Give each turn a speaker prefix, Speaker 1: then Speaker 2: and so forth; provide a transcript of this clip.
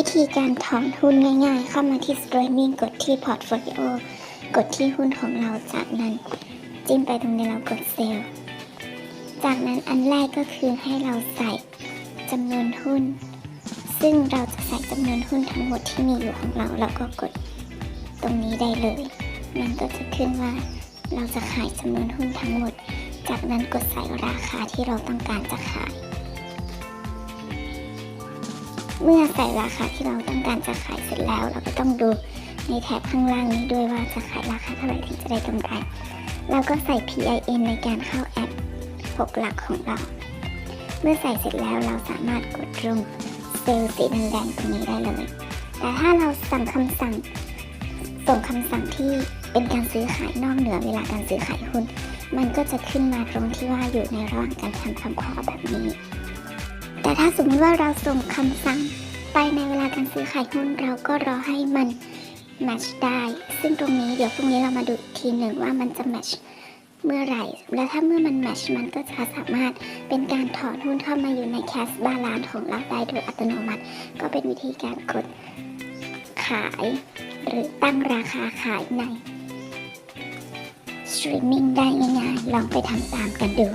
Speaker 1: วิธีการถอนหุ้นง่ายๆ เข้ามาที่ streaming กดที่ portfolio กดที่หุ้นของเราจากนั้น จิ้มไปตรงนี้เรากดเซลล์จากนั้นอันแรกก็คือให้เราใส่จำนวนหุ้น ซึ่งเราจะใส่จำนวนหุ้นทั้งหมดที่มีอยู่ของเราแล้วก็กดตรงนี้ได้เลย มันก็จะขึ้นว่าเราจะขายจำนวนหุ้นทั้งหมด จากนั้นกดใส่ราคาที่เราต้องการจะขาย เมื่อใส่ราคาที่เราต้องการจะขายเสร็จแล้ว เราก็ต้องดูในแถบข้างล่างนี้ด้วยว่าจะขายราคาเท่าไหร่ถึงจะได้กำไรเราก็ใส่ PIN ในการเข้าแอป 6 หลักของเรา เมื่อใส่เสร็จแล้วเราสามารถกดตรงเซลล์สีแดงๆตรงนี้ได้เลย แต่ถ้าเราสั่งคำสั่งส่งคำสั่งที่เป็นการซื้อขายนอกเหนือเวลาการซื้อขายหุ้น มันก็จะขึ้นมาตรงที่ว่าอยู่ในระหว่างการทำคำขอแบบนี้ แต่ถ้าสมมติว่าเราส่งคำสั่งไปในเวลาการซื้อขายหุ้นเราก็รอให้มันแมทช์ได้ ซึ่งตรงนี้เดี๋ยวพรุ่งนี้เรามาดูอีกทีหนึ่งว่ามันจะแมทช์เมื่อไหร่ และถ้าเมื่อมันแมทช์มันก็จะสามารถเป็นการถอนหุ้นเข้ามาอยู่ในแคสบาลานของเราได้โดยอัตโนมัติ ก็เป็นวิธีการกดขาย หรือตั้งราคาขายในสตรีมมิ่งได้ง่ายๆลองไปทำตามกันดู